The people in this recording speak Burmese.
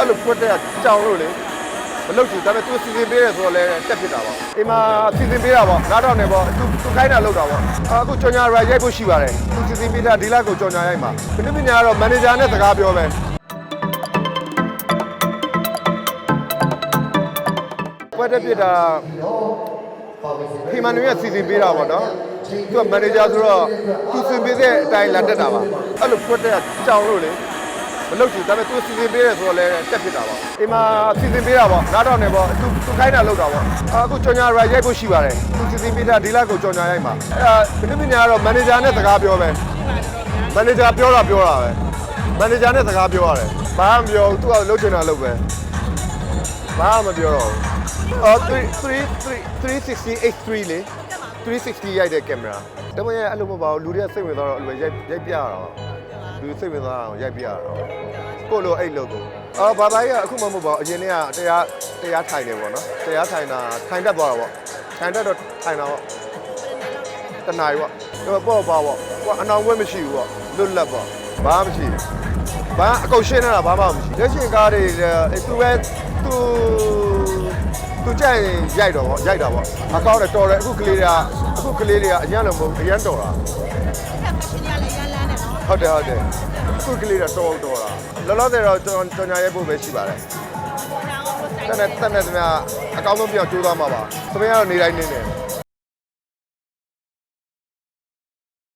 အဲ့လိုဖွက်တဲ့ကြောင်လို့လေမလုပ်ချင်ဒါပေမဲ့သူစီစဉ်ပေးရဲဆိုတော့လည်းတက်ဖြစ်တာပါအိမ်မှာစီစဉ်ပေးတာပေါ့နားတော့နေပေါ့သူသူခိုင်းတာလုပ်တာပေါ့အခုကြောင်ညာရိုက်ဖို့ရှိပါတယ်သူစီစဉ်ပေးတာဒီလောက်ကိုကြောင်ညာရိုက်မှာဒီနေ့ပညာကတော့မန်နေဂျာနဲ့စကားပြောမယ်ဖွက်တဲ့ပြတာဟီမန်နူရဲ့စီစဉ်ပေးတာပေါ့နော်သူကမန်နေဂျာဆိုတော့သူစီစဉ်ပေးတဲ့အတိုင်းလာတက်တာပါအဲ့လိုဖွက်တဲ့ကြောင်လို့လေ မလုပ်ချင်ဒါပေမဲ့သူစီစဉ်ပေးရဲဆိုတော့လည်းတက်ဖြစ်တာပါအိမ်မှာစီစဉ်ပေးတာပေါ့နားတော့နေပေါ့သူသူခိုင်းတာလုပ်တာပေါ့အခုကြောင်ညာရိုက်ဖို့ရှိပါတယ်သူစီစဉ်ပေးတာဒီလောက်ကိုကြောင်ညာရိုက်မှာအဲ့ဒါဘယ်နည်းပညာကတော့မန်နေဂျာနဲ့စကားပြောပဲမန်နေဂျာပြောတာပြောတာပဲမန်နေဂျာနဲ့စကားပြောရတယ်ဘာမှမပြောဘူးသူကလုပ်ချင်တာလုပ်ပဲဘာမှမပြောတော့ဘူးအော်3 3 360လေ 360ရိုက်တဲ့ကင်မရာတမန်ရဲ့အဲ့လိုမဟုတ်ပါဘူးလူတွေကစိတ်ဝင်သွားတော့အဲ့လိုရိုက်ရိုက်ပြရတာပါလူစိတ်ဝင်စားအောင်ရိုက်ပြရတော့ကို့လိုအဲ့လိုကိုအော်ဘာသာကြီးကအခုမှမဟုတ်ပါဘူးအရင်ကတရားတရားထိုင်တယ်ပေါ့နော်တရားထိုင်တာထိုင်တတ်သွားတာပေါ့ထိုင်တတ်တော့ထိုင်တာပေါ့တနားရီပေါ့တော့ပေါ့ပါပေါ့ကိုအနောင်ဝဲမရှိဘူးပေါ့လွတ်လပ်ပေါ့ဘာမှမရှိဘူးဘာအကုန်ရှင်းနေတာဘာမှမရှိလက်ရှင်ကားတွေလည်းသူပဲသူ သူကြိုက်ရင်ရိုက်တော့ပေါ့ရိုက်တာပေါ့အကောင့်နဲ့တော်တယ်အခုကလေးတွေကအခုကလေးတွေကအရင်လိုမဟုတ်အရင်တော်တာဟုတ်တယ်ဟုတ်တယ်ခုကလေးတော့တော်တော်တာလောလောဆယ်တော့ကျွန်တော်ညာရဲဖို့ပဲရှိပါတယ်တက်နေတက်နေသမျှအကောင်းဆုံးပြောင်းကြိုးသွားမှာပါသမီးကတော့နေတိုင်းနေနေ